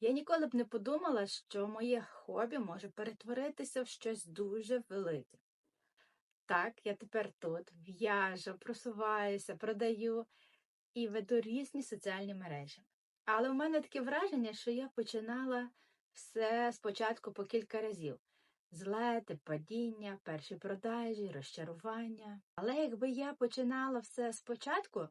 Я ніколи б не подумала, що моє хобі може перетворитися в щось дуже велике. Так, я тепер тут в'яжу, просуваюся, продаю і веду різні соціальні мережі. Але в мене таке враження, що я починала все спочатку по кілька разів. Злети, падіння, перші продажі, розчарування. Але якби я починала все спочатку,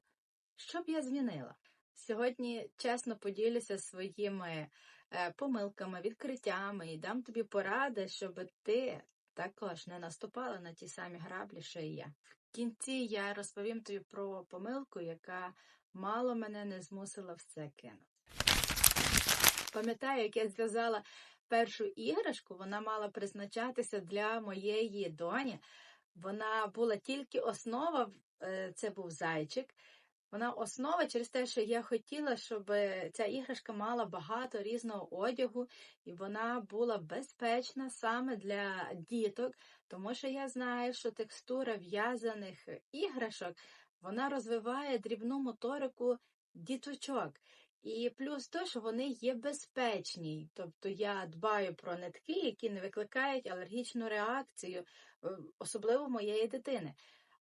що б я змінила? Сьогодні чесно поділюся своїми е, помилками, відкриттями і дам тобі поради, щоб ти також не наступала на ті самі граблі, що і я. В кінці я розповім тобі про помилку, яка мало мене не змусила все кинути. Пам'ятаю, як я зв'язала першу іграшку, вона мала призначатися для моєї доні. Вона була тільки основа, е, це був зайчик. Вона основа через те, що я хотіла, щоб ця іграшка мала багато різного одягу, і вона була безпечна саме для діток, тому що я знаю, що текстура в'язаних іграшок вона розвиває дрібну моторику діточок. І плюс то, що вони є безпечні. Тобто я дбаю про нитки, які не викликають алергічну реакцію, е, особливо моєї дитини.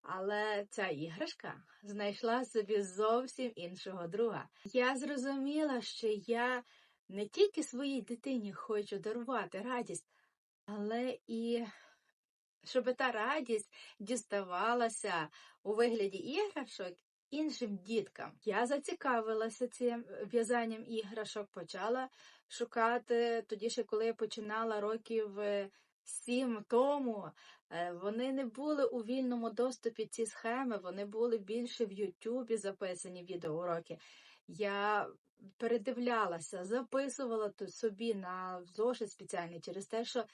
Але ця іграшка знайшла собі зовсім іншого друга. Я зрозуміла, що я не тільки своїй дитині хочу дарувати радість, але і щоб та радість діставалася у вигляді іграшок іншим діткам. Я зацікавилася цим в'язанням іграшок, почала шукати тоді, ще коли я починала років е, сім тому. Е, вони не були у вільному доступі ці схеми, вони були більше в Ютубі записані відеоуроки. Я передивлялася, записувала тут собі на зошит спеціальний через те, що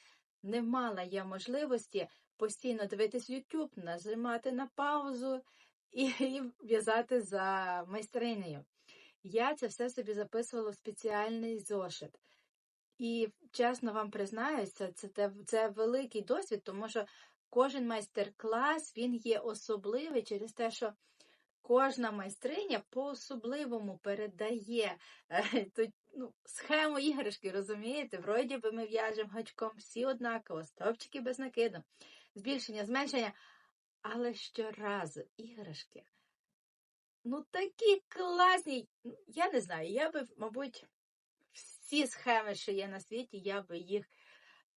не мала я можливості постійно дивитись YouTube, нажимати на паузу і, і в'язати за майстринею. Я це все собі записувала в спеціальний зошит. І чесно вам признаюся, це, це, це великий досвід, тому що кожен майстер-клас він є особливий через те, що кожна майстриня по-особливому передає е, ну, схему іграшки, розумієте? Вроді би ми в'яжемо гачком всі однаково, стовпчики без накиду, збільшення, зменшення. Але щоразу іграшки, ну такі класні. Ну, я не знаю, я би, мабуть, всі схеми, що є на світі, я би їх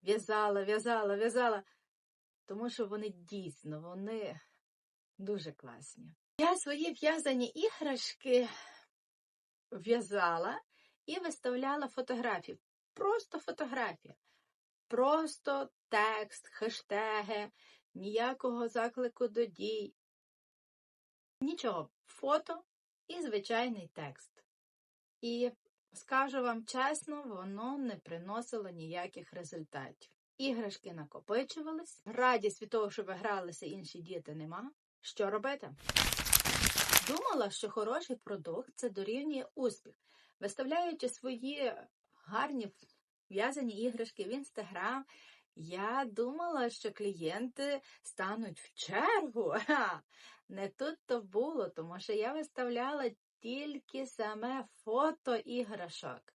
в'язала, в'язала, в'язала, тому що вони дійсно, вони дуже класні. Я свої в'язані іграшки в'язала і виставляла фотографії. Просто фотографія. Просто текст, хештеги, ніякого заклику до дій. Нічого, фото і звичайний текст. І скажу вам чесно, воно не приносило ніяких результатів. Іграшки накопичувались, радість від того, що ви гралися, інші діти нема. Що робити? Думала, що хороший продукт це дорівнює успіх. Виставляючи свої гарні в'язані іграшки в інстаграм, я думала, що клієнти стануть в чергу. Не тут то було, тому що я виставляла тільки саме фото іграшок.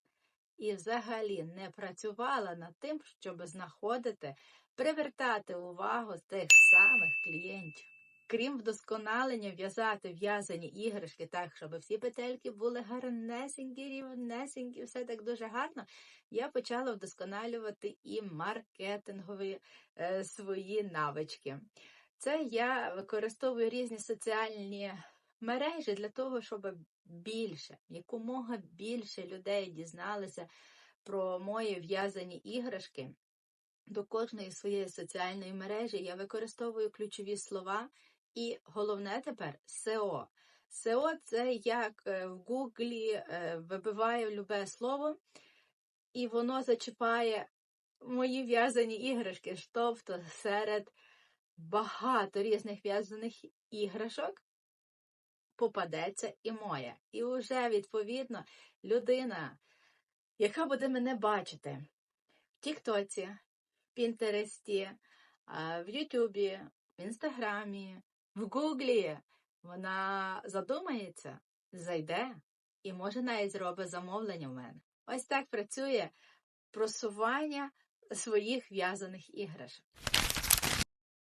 І взагалі не працювала над тим, щоб знаходити, привертати увагу тих самих клієнтів. Крім вдосконалення, в'язати в'язані іграшки так, щоб всі петельки були гарнесенькі, рівнесенькі, все так дуже гарно. Я почала вдосконалювати і маркетингові е, свої навички. Це я використовую різні соціальні мережі для того, щоб більше, якомога більше людей дізналися про мої в'язані іграшки. До кожної своєї соціальної мережі я використовую ключові слова, і головне тепер SEO. SEO – це як е, в Гуглі е, вибиваю любе слово, і воно зачіпає мої в'язані іграшки, тобто серед багато різних в'язаних іграшок попадеться і моя. І вже, відповідно, людина, яка буде мене бачити в Тіктоці, в Пінтересті, в Ютубі, в Інстаграмі, в Гуглі, вона задумається, зайде і може навіть зробить замовлення в мене. Ось так працює просування своїх в'язаних іграшок.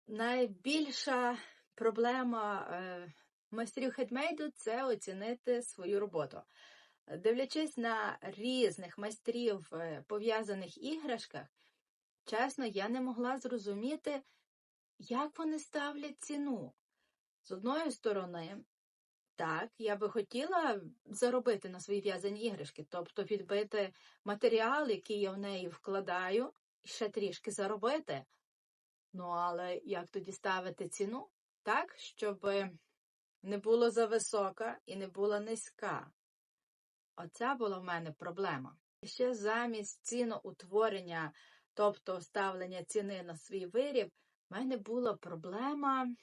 Найбільша проблема е, майстрів хедмейду це оцінити свою роботу. Дивлячись на різних майстрів е, пов'язаних іграшках, чесно, я не могла зрозуміти, як вони ставлять ціну. З одної сторони, так, я би хотіла заробити на свої в'язані іграшки, тобто відбити матеріал, який я в неї вкладаю, і ще трішки заробити. Ну, але як тоді ставити ціну? Так, щоб не було зависока і не була низька. Оця була в мене проблема. І ще замість ціноутворення, тобто ставлення ціни на свій виріб, в мене була проблема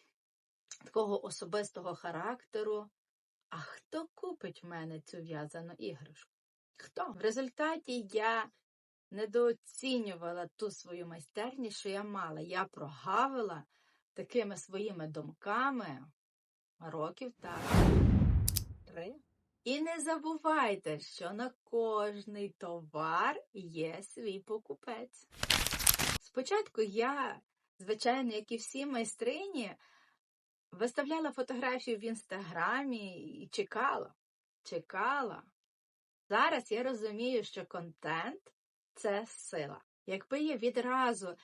такого особистого характеру. А хто купить в мене цю в'язану іграшку? Хто? В результаті я недооцінювала ту свою майстерність, що я мала. Я прогавила такими своїми думками років так. Три. І не забувайте, що на кожний товар є свій покупець. Спочатку я, звичайно, як і всі майстрині, виставляла фотографію в інстаграмі і чекала, чекала. Зараз я розумію, що контент це сила. Якби я відразу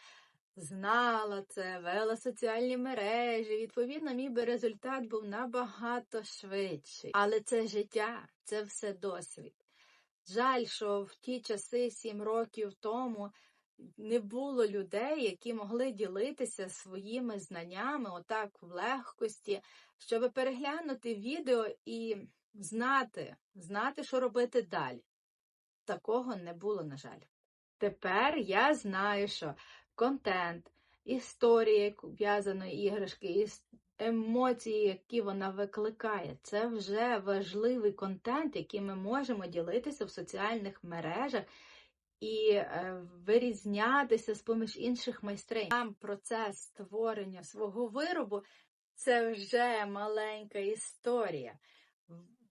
знала це, вела соціальні мережі, відповідно, мій би результат був набагато швидший. Але це життя, це все досвід. Жаль, що в ті часи, сім років тому, не було людей, які могли ділитися своїми знаннями отак в легкості, щоб переглянути відео і знати, знати, що робити далі. Такого не було, на жаль. Тепер я знаю, що контент, історія в'язаної іграшки, емоції, які вона викликає, це вже важливий контент, який ми можемо ділитися в соціальних мережах і е, вирізнятися з поміж інших майстринь. Сам процес створення свого виробу це вже маленька історія.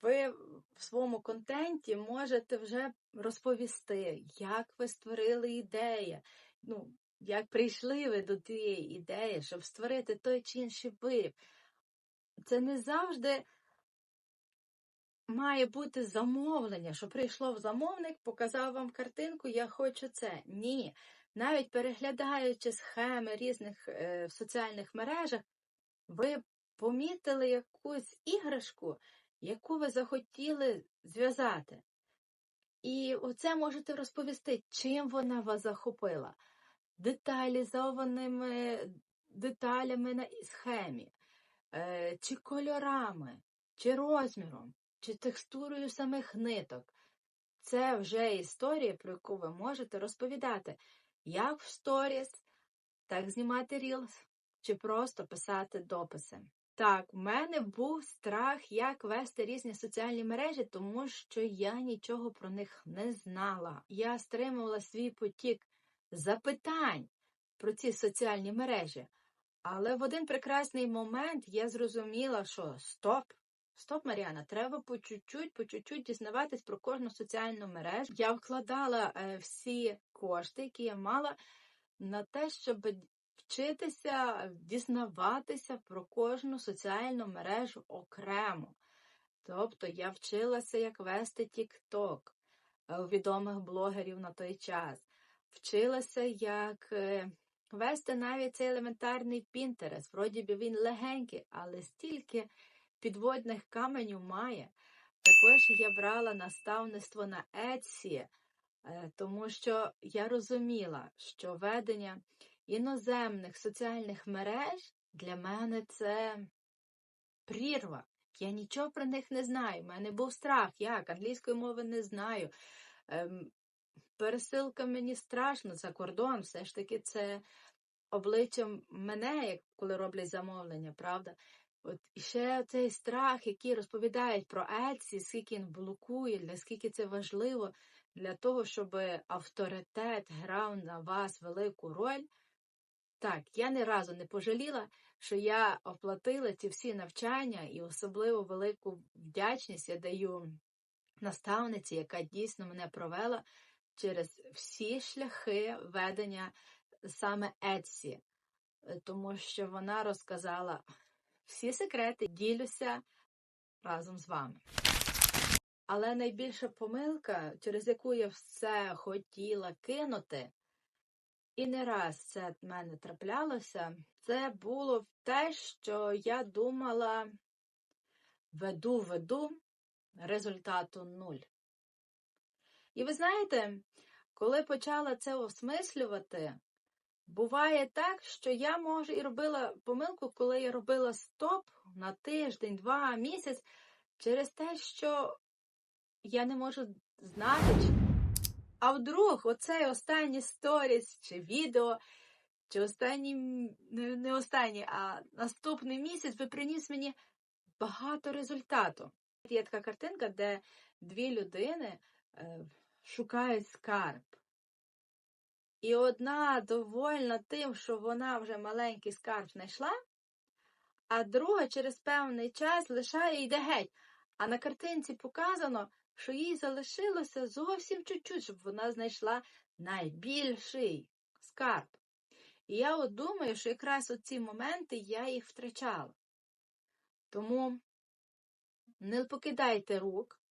Ви в своєму контенті можете вже розповісти, як ви створили ідею, ну, як прийшли ви до тієї ідеї, щоб створити той чи інший виріб. Це не завжди має бути замовлення, що прийшло замовник, показав вам картинку, я хочу це. Ні. Навіть переглядаючи схеми різних е, в соціальних мережах, ви помітили якусь іграшку, яку ви захотіли зв'язати. І оце можете розповісти, чим вона вас захопила. Деталізованими деталями на схемі, е, чи кольорами, чи розміром чи текстурою самих ниток. Це вже історія, про яку ви можете розповідати, як в сторіс, так знімати рілс, чи просто писати дописи. Так, в мене був страх, як вести різні соціальні мережі, тому що я нічого про них не знала. Я стримувала свій потік запитань про ці соціальні мережі. Але в один прекрасний момент я зрозуміла, що стоп, Стоп, Маріана, треба по чуть-чуть, по чуть-чуть дізнаватись про кожну соціальну мережу. Я вкладала е, всі кошти, які я мала, на те, щоб вчитися, дізнаватися про кожну соціальну мережу окремо. Тобто я вчилася, як вести TikTok е, у відомих блогерів на той час. Вчилася, як е, вести навіть цей елементарний Pinterest. Вроді би він легенький, але стільки підводних каменів має. Також я брала наставництво на Etsy, е, тому що я розуміла, що ведення іноземних соціальних мереж для мене це прірва. Я нічого про них не знаю. У мене був страх, як англійської мови не знаю. Пересилка мені страшно за кордон, все ж таки це обличчя мене, коли роблять замовлення, правда? От і ще цей страх, який розповідають про Ельсі, скільки він блокує, наскільки це важливо для того, щоб авторитет грав на вас велику роль. Так, я ні разу не пожаліла, що я оплатила ці всі навчання і особливо велику вдячність я даю наставниці, яка дійсно мене провела через всі шляхи ведення саме Etsy, Е, тому що вона розказала всі секрети, ділюся разом з вами. Але найбільша помилка, через яку я все хотіла кинути, і не раз це в мене траплялося, це було те, що я думала, веду, веду, результату нуль. І ви знаєте, коли почала це осмислювати, буває так, що я може і робила помилку, коли я робила стоп на тиждень, два, місяць, через те, що я не можу знати. А вдруг оцей останній сторіс чи відео, чи останній, не останній, а наступний місяць ви приніс мені багато результату. Є така картинка, де дві людини е, шукають скарб. І одна довольна тим, що вона вже маленький скарб знайшла, а друга через певний час лишає і йде геть. А на картинці показано, що їй залишилося зовсім чуть-чуть, щоб вона знайшла найбільший скарб. І я от думаю, що якраз у ці моменти я їх втрачала. Тому не покидайте рук.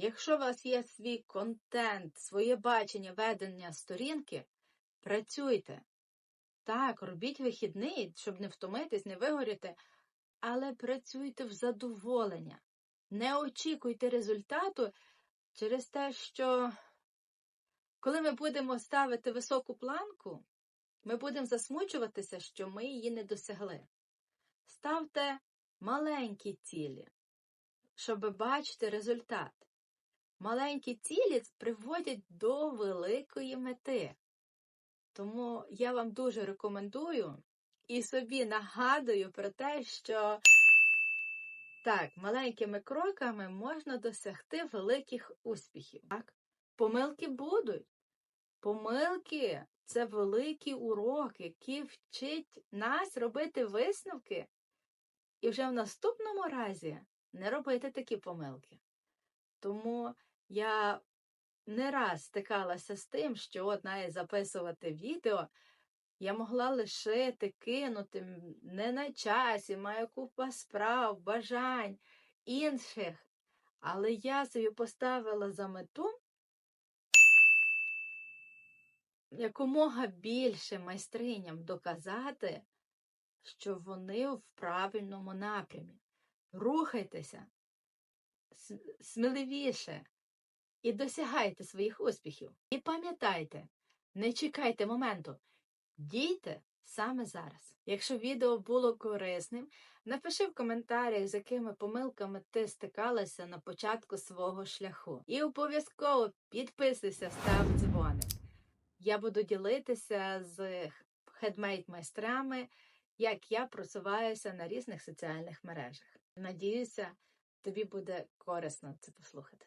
Якщо у вас є свій контент, своє бачення ведення сторінки, працюйте. Так, робіть вихідний, щоб не втомитись, не вигоріти, але працюйте в задоволення. Не очікуйте результату через те, що коли ми будемо ставити високу планку, ми будемо засмучуватися, що ми її не досягли. Ставте маленькі цілі, щоб бачити результат. Маленькі цілі приводять до великої мети. Тому я вам дуже рекомендую і собі нагадую про те, що так, маленькими кроками можна досягти великих успіхів. Так? Помилки будуть. Помилки це великий урок, який вчить нас робити висновки і вже в наступному разі не робити такі помилки. Тому я не раз стикалася з тим, що от навіть записувати відео я могла лишити, кинути не на часі, маю купа справ, бажань інших. Але я собі поставила за мету якомога більше майстриням доказати, що вони в правильному напрямі. Рухайтеся сміливіше і досягайте своїх успіхів. І пам'ятайте, не чекайте моменту, дійте саме зараз. Якщо відео було корисним, напиши в коментарях, з якими помилками ти стикалася на початку свого шляху. І обов'язково підписуйся, став дзвоник. Я буду ділитися з хедмейд-майстрами, як я просуваюся на різних соціальних мережах. Надіюся, тобі буде корисно це послухати.